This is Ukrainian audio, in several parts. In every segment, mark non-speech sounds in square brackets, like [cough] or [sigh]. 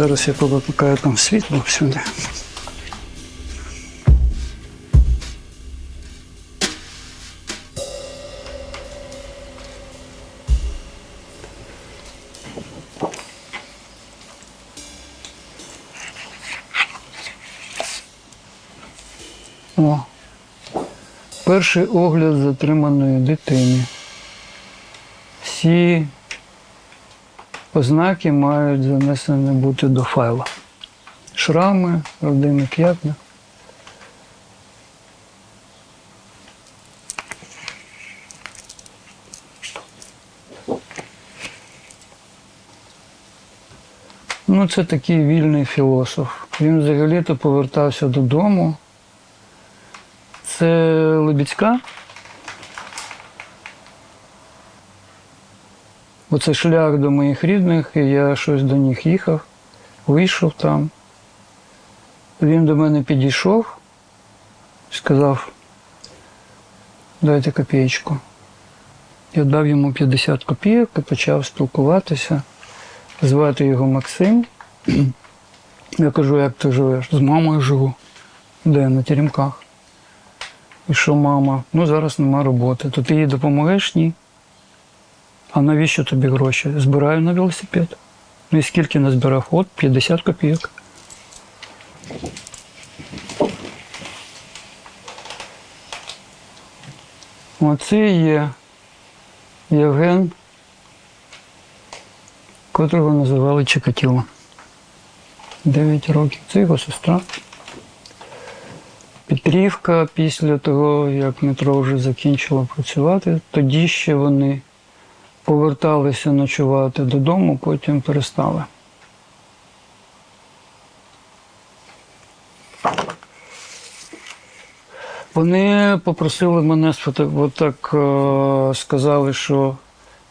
Зараз я повикликаю там світло всюди. О, перший огляд затриманої дитини. Всі ознаки мають занесені бути до файла. Шрами, родинні п'ятна. Ну, це такий вільний філософ. Він взагалі-то повертався додому. Це Лебідська. Оце шлях до моїх рідних, і я щось до них їхав, вийшов там. Він до мене підійшов, сказав, дайте копієчку. Я дав йому 50 копійок і почав спілкуватися. Звати його Максим. Я кажу, як ти живеш? З мамою живу. Де на теремках. І що мама? Ну зараз нема роботи. То ти їй допомагаєш? Ні. А навіщо тобі гроші? Збираю на велосипед. Ну і скільки назбирав? От 50 копійок. Оце є Євген, котрого називали Чикатіло. 9 років. Це його сестра. Петрівка після того, як метро вже закінчило працювати, тоді ще вони поверталися ночувати додому, потім перестали. Вони попросили мене от так е, сказали, що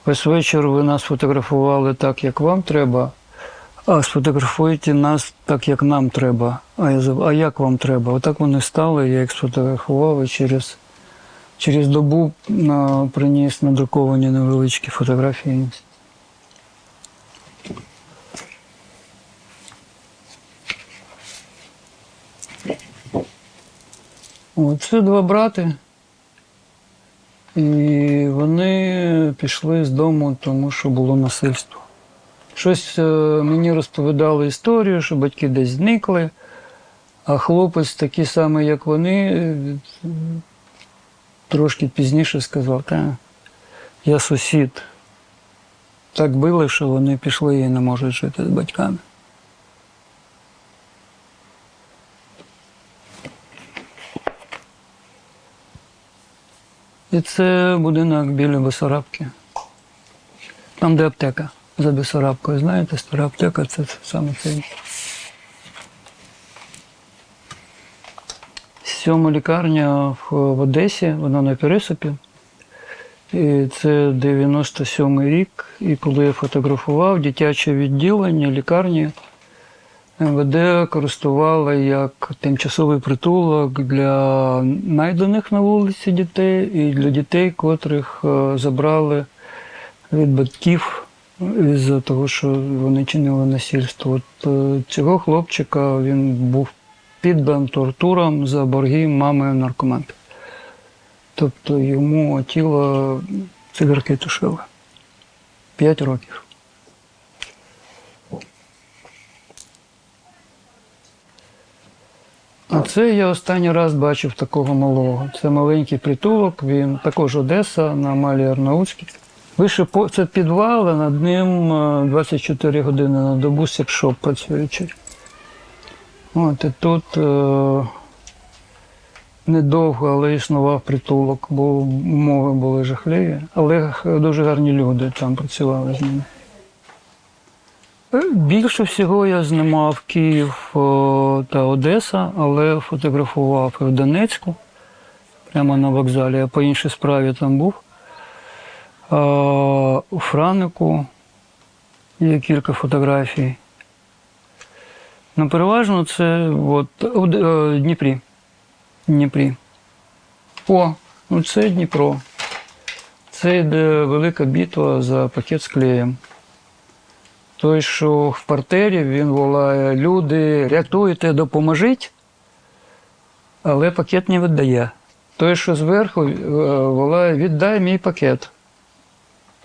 весь вечір ви нас фотографували так, як вам треба, а сфотографуйте нас так, як нам треба. А я а як вам треба? Отак вони стали, я їх сфотографував через, через добу приніс надруковані невеличкі фотографії. От, це два брати. І вони пішли з дому, тому що було насильство. Щось е, мені розповідали історію, що батьки десь зникли, а хлопець, такий самий, як вони, трошки пізніше сказав, та я сусід. Так били, що вони пішли і не можуть жити з батьками. І це будинок біля Бесарабки. Там, де аптека за Бесарабкою. Знаєте, стара аптека це саме це. Сьома лікарня в, Одесі, вона на Пересипі. І це 97-й рік. І коли я фотографував дитяче відділення лікарні, МВД користувала як тимчасовий притулок для найдених на вулиці дітей і для дітей, котрих е, забрали від батьків із-за того, що вони чинили насильство. От е, цього хлопчика він був піддан тортурам за борги мами наркоманки. Тобто йому тіло цигарки тушили. П'ять років. А це я останній раз бачив такого малого. Це маленький притулок, він також Одеса на Малі Арнаутській. Вище по це підвал, а над ним е, 24 години на добу секшоп працюючий. От і тут е, недовго, але існував притулок, бо умови були жахливі, але дуже гарні люди там працювали з ними. Е, Більше всього я знімав Київ та Одеса, але фотографував і в Донецьку, прямо на вокзалі. Я по іншій справі там був. А, у Франику є кілька фотографій. Ну, переважно це от, Д- е, Дніпрі. Дніпрі. О, ну це Дніпро. Це йде велика битва за пакет з клеєм. Той, що в партері, він волає, люди, рятуйте, допоможіть, але пакет не віддає. Той, що зверху, е, волає, віддай мій пакет.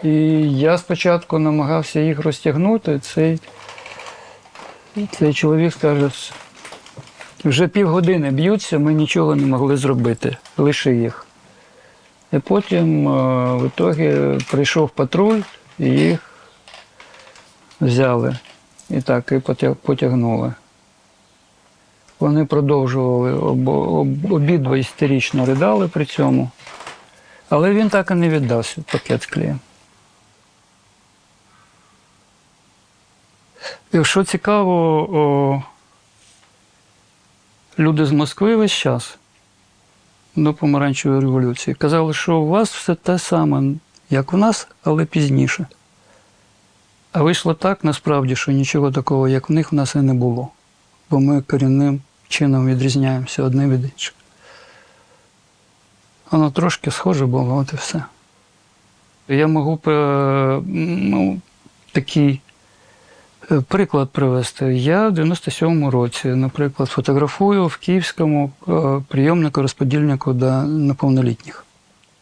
І я спочатку намагався їх розтягнути. Цей, цей чоловік скаже, вже півгодини б'ються, ми нічого не могли зробити, лише їх. І потім е, в ітогі прийшов патруль і їх взяли. І так, і потягнули. Вони продовжували обидва істерично ридали при цьому. Але він так і не віддався пакет з. Що цікаво, о, люди з Москви весь час до помаранчевої революції казали, що у вас все те саме, як у нас, але пізніше. А вийшло так насправді, що нічого такого, як в них, в нас і не було. Бо ми корінним чином відрізняємося одне від іншого. Воно трошки схоже було, от і все. Я можу е, ну, такий приклад привести. Я в 97-му році, наприклад, фотографую в київському е, прийомнику розподільнику для неповнолітніх.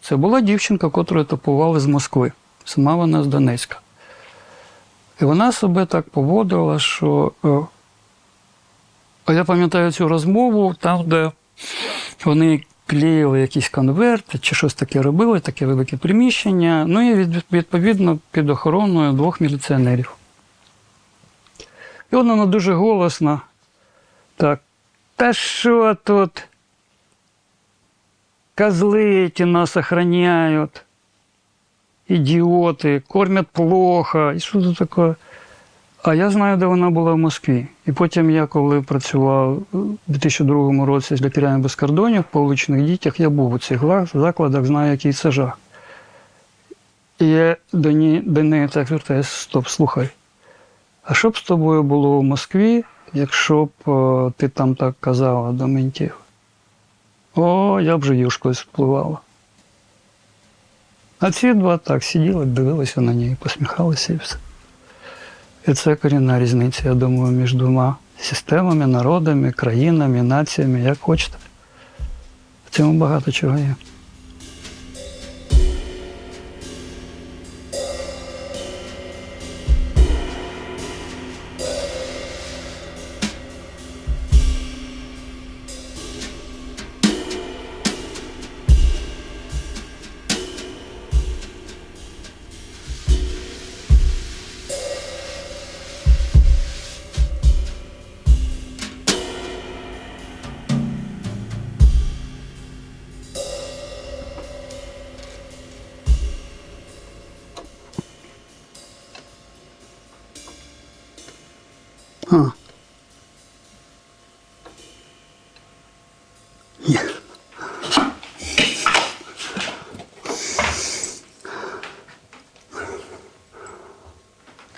Це була дівчинка, яку етапували з Москви. Сама вона з Донецька. І вона себе так поводила, що е, я пам'ятаю цю розмову, там, де вони клеїли якісь конверти чи щось таке робили, таке велике приміщення. Ну і відповідно під охороною двох міліціонерів. І вона дуже голосно. Так. Та що тут? Козли ті нас охраняють. Ідіоти, кормять плохо. І що це таке? А я знаю, де вона була в Москві. І потім я, коли працював у 2002 році з лікарями без кордонів по вуличних дітях, я був у цих закладах, знаю, який це жах. І я до неї так звертаюся, стоп, слухай. А що б з тобою було в Москві, якщо б е, ти там так казала до ментів? О, я б же юшкою спливала. А ці два так сиділи, дивилися на неї, посміхалися і все. І це корінна різниця, я думаю, між двома системами, народами, країнами, націями, як хочете. В цьому багато чого є.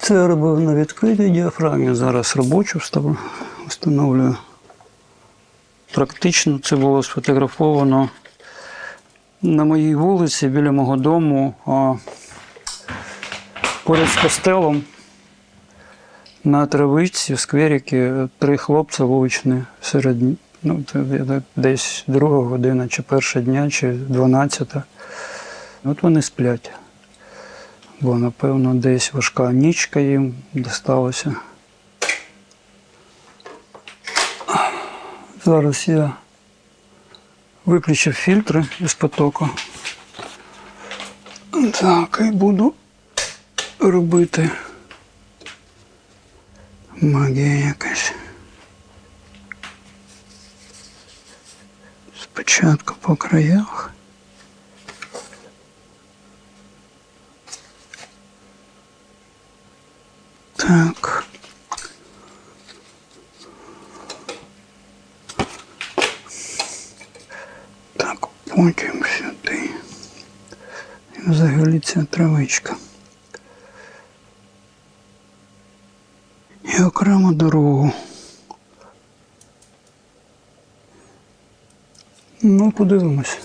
Це я робив на відкритій діафрагмі. Зараз робочу встановлюю. Практично це було сфотографовано на моїй вулиці біля мого дому, а, поряд з костелом. На травичці в скверіки три хлопця вуличні серед ну, десь друга година, чи перша дня, чи дванадцята. От вони сплять. Бо, напевно, десь важка нічка їм досталася. Зараз я виключив фільтри із потоку. Так, і буду робити магія якась. Спочатку по краях. Так. Так, потім сюди. І взагалі ця. І окремо дорогу. Ну, подивимось.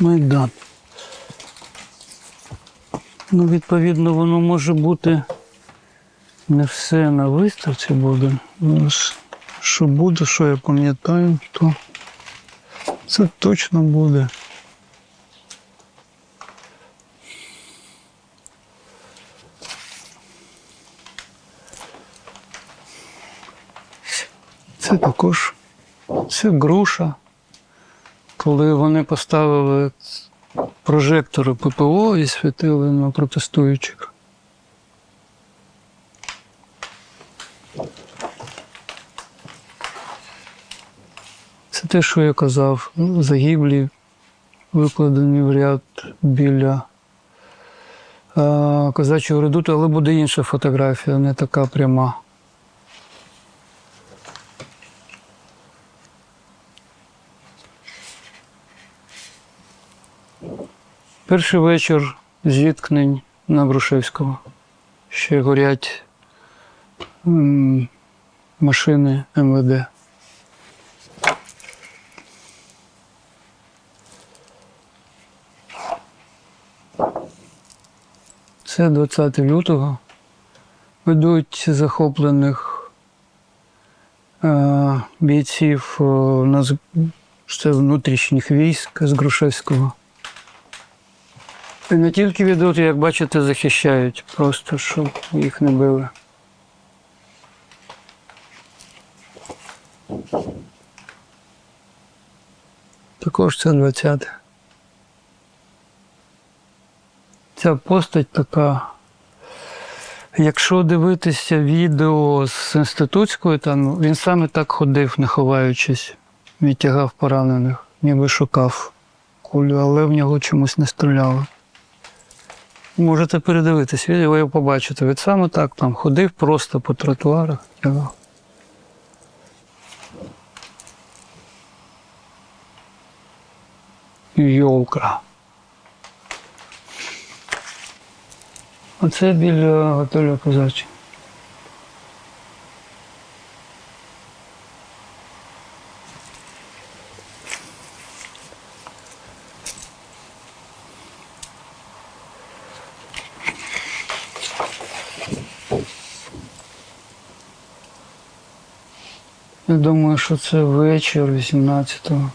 Майдан. Ну, відповідно, воно може бути не все на виставці буде. Ж, Що буде, що я пам'ятаю, то це точно буде. Це також це груша. Коли вони поставили прожектори ППО і світили на протестуючих. Це те, що я казав, ну, загиблі, викладені в ряд біля козачого редуту, але буде інша фотографія, не така пряма. Перший вечір зіткнень на Грушевського. Ще горять машини МВД. Це 20 лютого. Ведуть захоплених е, бійців е, на це внутрішніх військ з Грушевського. І не тільки ведуть, як бачите, захищають, просто щоб їх не били. Також це 20. Ця постать така. Якщо дивитися відео з інститутської, там він саме так ходив, не ховаючись, відтягав поранених, ніби шукав кулю, але в нього чомусь не стріляли. Можете передивитись відео, його побачите. Він саме так там ходив просто по тротуарах. тягав. Йолка. Оце біля готелю Козачі. Я думаю, що це вечір 18-го.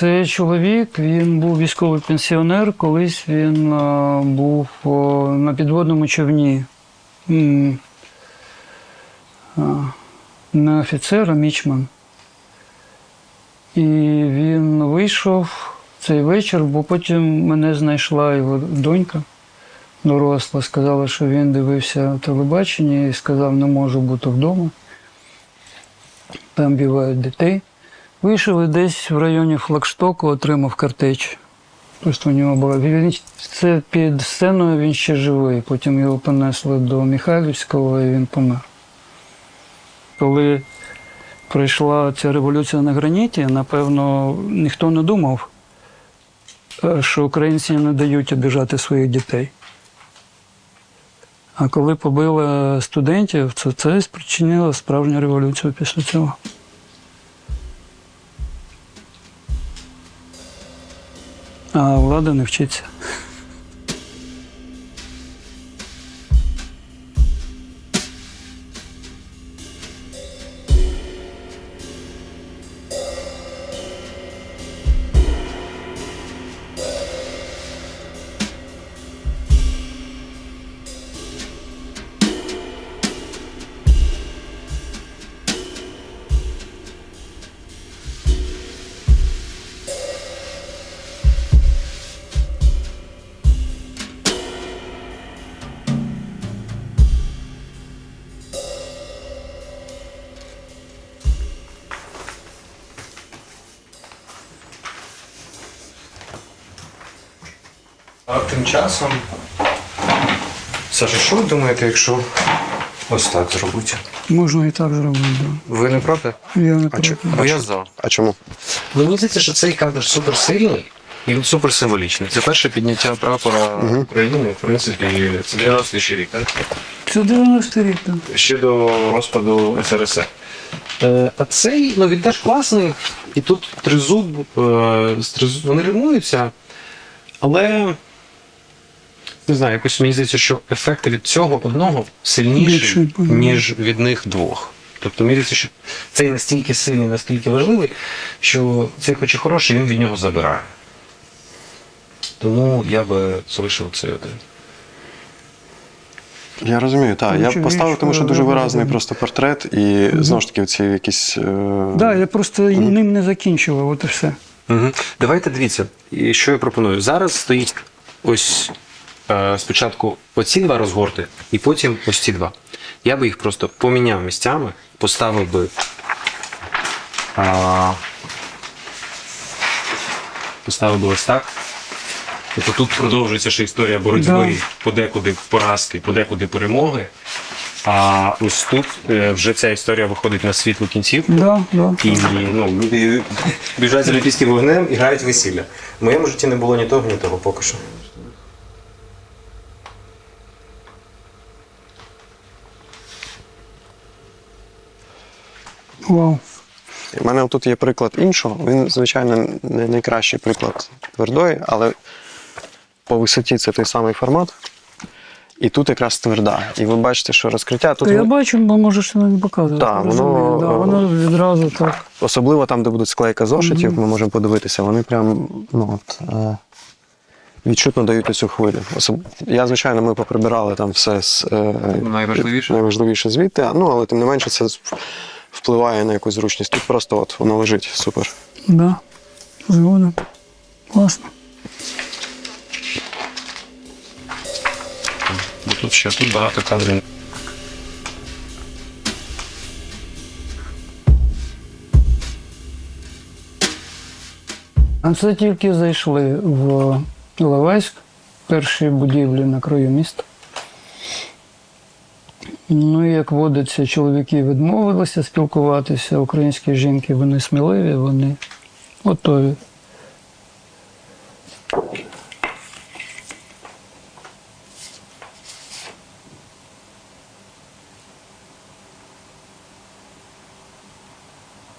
Е, Це чоловік, він був військовий пенсіонер. Колись він е, був о, на підводному човні. М, е, Не офіцер, а мічман. І він вийшов цей вечір, бо потім мене знайшла його донька доросла, сказала, що він дивився телебачення і сказав, не можу бути вдома. Там бувають дітей. Вийшов і десь в районі флагштоку отримав картеч. Просто у нього була. Він, це під сценою він ще живий. Потім його понесли до Михайлівського і він помер. Коли прийшла ця революція на граніті, напевно, ніхто не думав, е, що українці не дають обіжати своїх дітей. А коли побили студентів, то це спричинило справжню революцію після цього. А влада не вчиться. А тим часом. Саша, що ви думаєте, якщо ось так зробити? Можна і так зробити. да. Ви не проти? Я не А проти. Бо я за. А чому? Мені здається, що цей кадр суперсильний і він суперсимволічний. Це перше підняття прапора України, в принципі, це 90 рік, так? Це 90 рік. так. Ще до розпаду СРСР. Е, а цей, ну він теж класний, і тут тризуб, е, з тризуб вони римуються. Але не знаю, якось мені здається, що ефект від цього одного сильніший, ніж від них двох. Тобто мені здається, що цей настільки сильний, настільки важливий, що цей хоч і хороший, він від нього забирає. Тому я би залишив цей один. Я розумію, так. Я поставив, тому що дуже виразний просто портрет, і знову ж таки ці якісь. е, Так, да, я просто ним не закінчував, от і все. Угу. Давайте дивіться, і що я пропоную. Зараз стоїть ось е, спочатку оці два розгорти, і потім ось ці два. Я би їх просто поміняв місцями, поставив би. А, поставив би ось так. Тобто тут продовжується ще історія боротьби, подекуди поразки, подекуди перемоги. А ось тут е, вже ця історія виходить на світлу кінцівку. Да, да. І ну, люди біжать за олімпійським вогнем і грають весілля. В моєму житті не було ні того, ні того поки що. Вау. У мене тут є приклад іншого. Він, звичайно, не найкращий приклад твердої, але по висоті це той самий формат. І тут якраз тверда. І ви бачите, що розкриття тут Та я ви- бачу, бо можеш не показувати. Так, воно, да, воно відразу так. особливо там, де будуть склейка зошитів, ми можемо подивитися, вони прям ну, от, е, відчутно дають цю хвилю. Особ... Я, звичайно, ми поприбирали там все з е, Найважливіше? найважливіше звідти, ну але тим не менше це впливає на якусь зручність. Тут просто от воно лежить супер. Да. Згодом. Класно. Тут ще тут багато кадрів. А це тільки зайшли в Іловайськ, перші будівлі на краю міста. Ну, як водиться, чоловіки відмовилися спілкуватися, українські жінки вони сміливі, вони готові.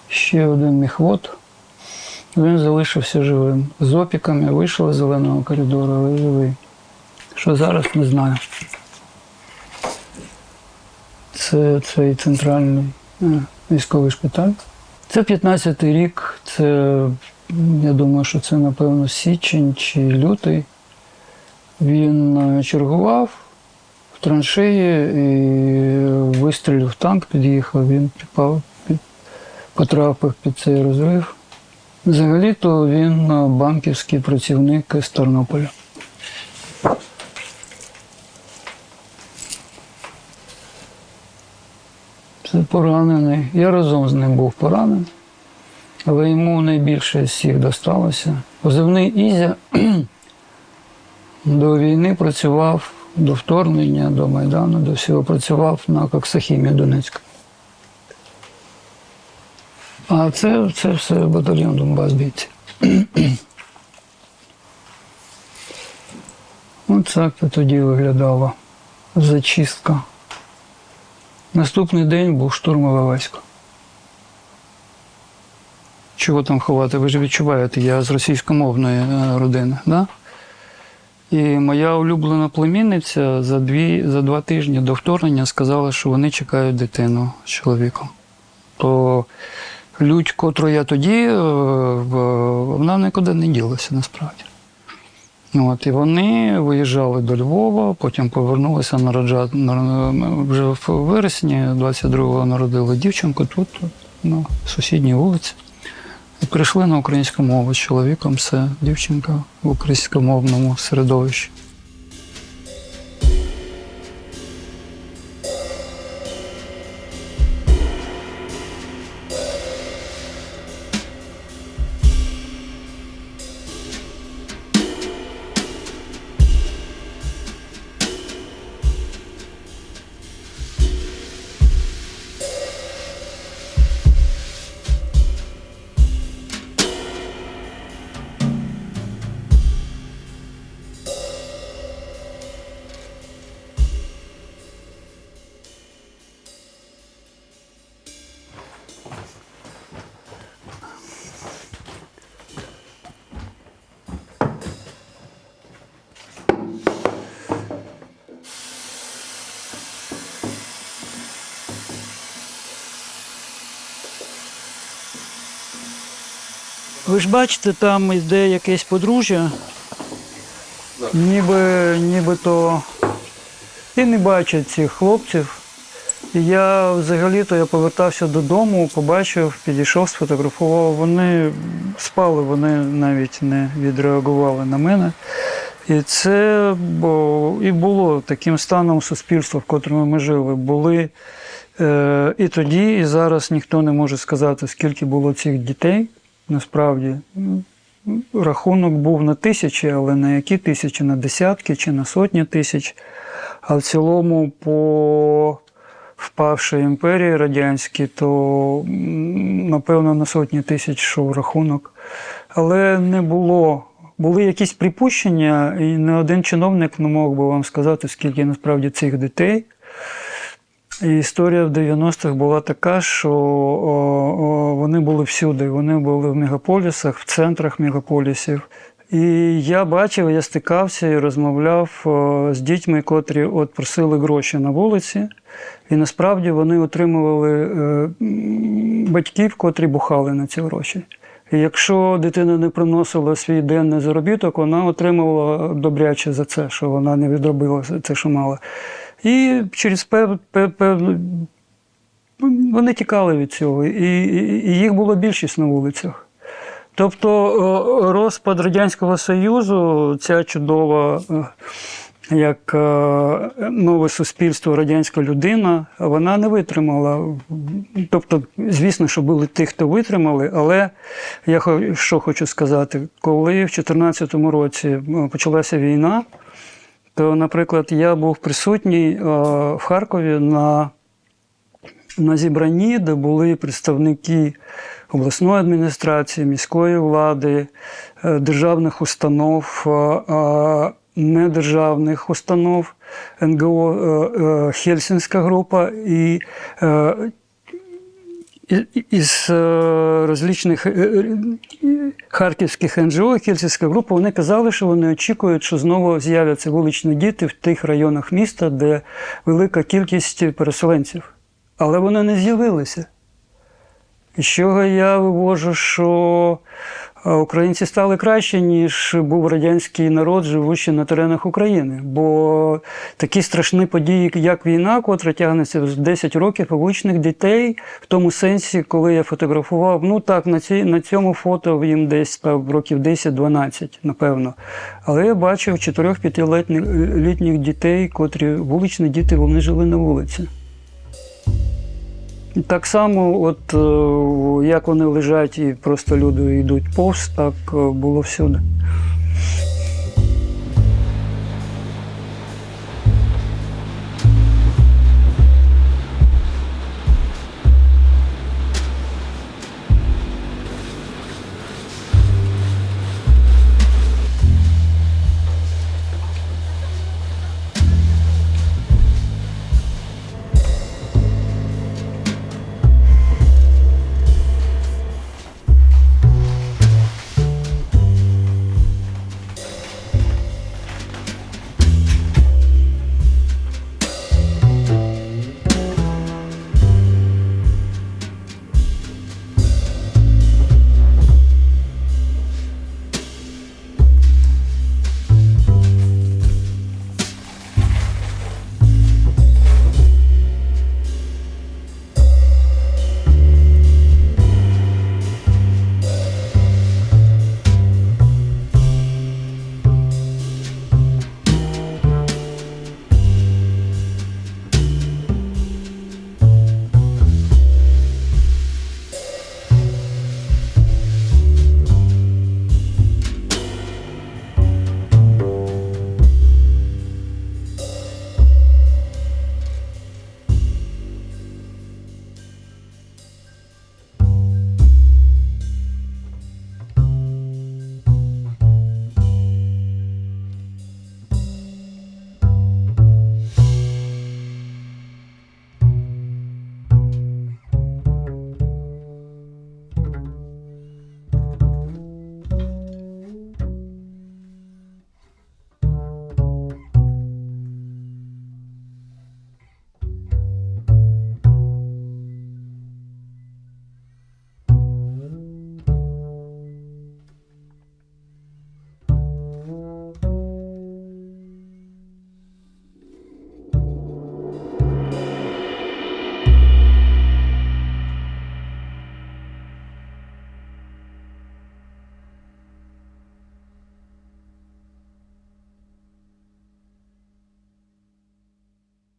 Ще один міхвод. Він залишився живим. З опіками вийшов з зеленого коридору, але живий. Що зараз не знаю. Це цей центральний е, військовий шпиталь. Це 15-й рік, це, я думаю, що це, напевно, січень чи лютий. Він е, чергував в траншеї і вистрілив танк, під'їхав, він підпав, під, потрапив під цей розрив. Взагалі-то він е, банківський працівник з Тернополя. Поранений. Я разом з ним був поранений, але йому найбільше з всіх досталося. Позивний Ізя [clears throat] до війни працював до вторгнення, до Майдану, до всього працював на Коксахімі Донецька. А це, це все батальйон Донбас бійці. [clears throat] От так то тоді виглядала зачистка. Наступний день був штурм Іловайська. Чого там ховати? Ви ж відчуваєте, я з російськомовної е, родини, да? І моя улюблена племінниця за, дві, за два тижні до вторгнення сказала, що вони чекають дитину з чоловіком. То лють, котру я тоді, е, вона нікуди не ділася насправді. От, і вони виїжджали до Львова, потім повернулися народжати вже в вересні 22-го народили дівчинку тут, на сусідній вулиці. І прийшли на українську мову з чоловіком, все, дівчинка в українськомовному середовищі. Ви ж бачите, там йде якесь подружжя, ніби, нібито і не бачать цих хлопців. І я взагалі-то я повертався додому, побачив, підійшов, сфотографував. Вони спали, вони навіть не відреагували на мене. І це і було таким станом суспільства, в котрому ми жили. Були е, і тоді, і зараз ніхто не може сказати, скільки було цих дітей. Насправді рахунок був на тисячі, але на які тисячі? На десятки чи на сотні тисяч. А в цілому, по впавшій імперії радянській, то напевно на сотні тисяч йшов рахунок. Але не було. Були якісь припущення, і не один чиновник не мог би вам сказати, скільки насправді цих дітей. І історія в 90-х була така, що вони були всюди. Вони були в мегаполісах, в центрах мегаполісів. І я бачив, я стикався і розмовляв з дітьми, котрі от просили гроші на вулиці. І насправді вони отримували е, батьків, котрі бухали на ці гроші. І якщо дитина не приносила свій денний заробіток, вона отримувала добряче за це, що вона не відробила це, що мала. І через пев, вони тікали від цього, і їх було більшість на вулицях. Тобто розпад Радянського Союзу, ця чудова, е, як е, нове суспільство, радянська людина, вона не витримала. Тобто, звісно, що були ті, хто витримали, але я що хочу сказати, коли в 2014 році е, почалася війна, то, наприклад, я був присутній е, в Харкові на на зібранні, де були представники обласної адміністрації, міської влади, е, державних установ, е, недержавних установ, НГО Хельсінська група і- із е, розлічних е, е, харківських НЖО, Хельсінська група, вони казали, що вони очікують, що знову з'являться вуличні діти в тих районах міста, де велика кількість переселенців. Але вони не з'явилися. І з чого я вивожу, що українці стали краще, ніж був радянський народ, живучи на теренах України. Бо такі страшні події, як війна, котра тягнеться з 10 років вуличних дітей, в тому сенсі, коли я фотографував, ну так, на, ці, на цьому фото їм десь там, років 10-12, напевно. Але я бачив 4-5 літніх дітей, котрі вуличні діти, вони жили на вулиці. Так само, от е, як вони лежать і просто люди йдуть повз, так е, було всюди.